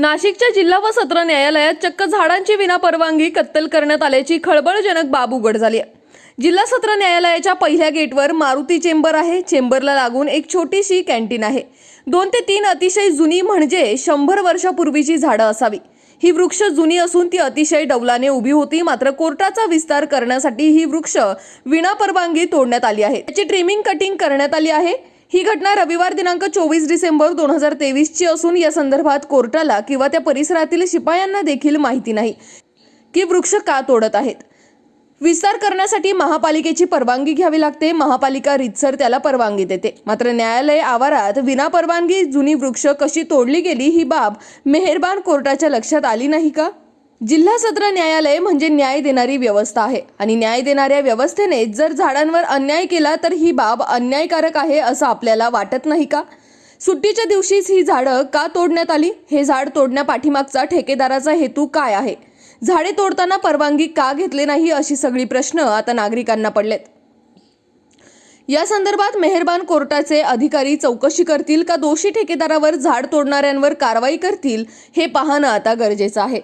नाशिकच्या जिल्हा व सत्र न्यायालयात चक्क झाडांची विनापरवानगी कत्तल करण्यात आल्याची खळबळजनक बाब उघड झाली आहे. जिल्हा सत्र न्यायालयाच्या पहिल्या गेटवर मारुती चेंबर आहे. चेंबरला लागून एक छोटीशी कॅन्टीन आहे. दोन ते तीन अतिशय जुनी म्हणजे शंभर वर्षापूर्वीची झाडं असावी. ही वृक्ष जुनी असून ती अतिशय डौलाने उभी होती. मात्र कोर्टाचा विस्तार करण्यासाठी ही वृक्ष विनापरवानगी तोडण्यात आली आहे. त्याची ट्रिमिंग कटिंग करण्यात आली आहे. ही घटना रविवार दिनांक चोवीस डिसेंबर दोन हजार तेवीसची असून या संदर्भात कोर्टाला किंवा त्या परिसरातील शिपायांना देखील माहिती नाही की वृक्ष का तोडत आहेत. विस्तार करण्यासाठी महापालिकेची परवानगी घ्यावी लागते. महापालिका रितसर त्याला परवानगी देते. मात्र न्यायालय आवारात विना परवानगी जुनी वृक्ष कशी तोडली गेली ही बाब मेहरबान कोर्टाच्या लक्षात आली नाही का? जिल्हा सत्र न्यायालय म्हणजे न्याय देणारी व्यवस्था आहे. आणि न्याय देणाऱ्या व्यवस्थेने जर झाडांवर अन्याय केला तर ही बाब अन्यायकारक आहे असं आपल्याला वाटत नाही का? सुट्टीच्या दिवशीच ही झाडं का तोडण्यात आली? हे झाड तोडण्या पाठीमागचा ठेकेदाराचा हेतू काय आहे? झाडे तोडताना परवानगी का घेतले नाही अशी सगळी प्रश्न आता नागरिकांना पडलेत. या संदर्भात मेहरबान कोर्टाचे अधिकारी चौकशी करतील का? दोषी ठेकेदारावर झाड तोडणाऱ्यांवर कारवाई करतील? हे पाहणं आता गरजेचं आहे.